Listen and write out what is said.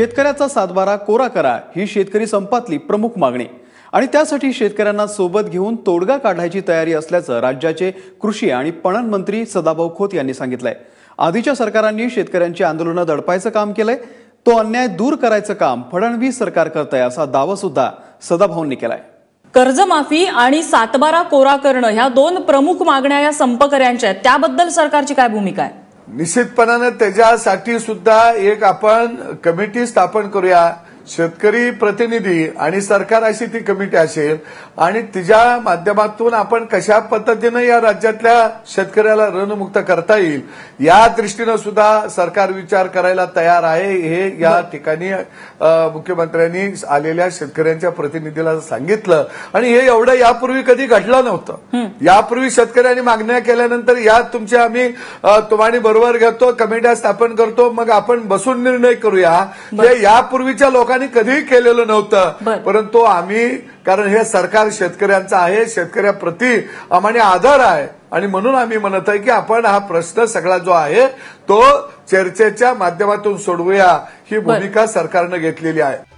शेतकऱ्याचा सातबारा कोरा करा ही शेतकरी संपातली प्रमुख मागणी. आणि त्यासाठी शेतकऱ्यांना सोबत घेऊन तोडगा काढायची तयारी असल्याचं राज्याचे कृषी आणि पणन मंत्री सदाभाऊ खोत यांनी सांगितलंय. आधीच्या सरकारांनी शेतकऱ्यांची आंदोलनं दडपायचं काम केलंय. तो अन्याय दूर करायचं काम फडणवीस सरकार करतंय असा दावा सुद्धा सदाभाऊंनी केलाय. कर्जमाफी आणि सातबारा कोरा करणं ह्या दोन प्रमुख मागण्या या संपकऱ्यांच्या आहेत. त्याबद्दल सरकारची काय भूमिका आहे? निश्चितपणानं त्याच्यासाठी सुद्धा एक आपण कमिटी स्थापन करूया. शेतकरी प्रतिनिधी आणि सरकार अशी ती कमिटी असेल आणि तिच्या माध्यमातून आपण कशा पद्धतीनं या राज्यातल्या शेतकऱ्याला ऋणमुक्त करता येईल या दृष्टीनं सुद्धा सरकार विचार करायला तयार आहे. हे या ठिकाणी मुख्यमंत्र्यांनी आलेल्या शेतकऱ्यांच्या प्रतिनिधीला सांगितलं. आणि हे एवढं यापूर्वी कधी घडलं नव्हतं. यापूर्वी शेतकऱ्यांनी मागण्या केल्यानंतर या तुमच्या आम्ही तुम्हाला बरोबर घेतो कमिट्या स्थापन करतो मग आपण बसून निर्णय करूया. हे यापूर्वीच्या लोकांनी कधीही केलेलं नव्हतं. परंतु आम्ही कारण हे सरकार शेतकऱ्यांचं आहे शेतकऱ्याप्रती आम्हाला आधार आहे. आणि म्हणून आम्ही म्हणत आहे की आपण हा प्रश्न सगळा जो आहे तो चर्चेच्या माध्यमातून सोडवूया. ही भूमिका सरकारनं घेतलेली आहे.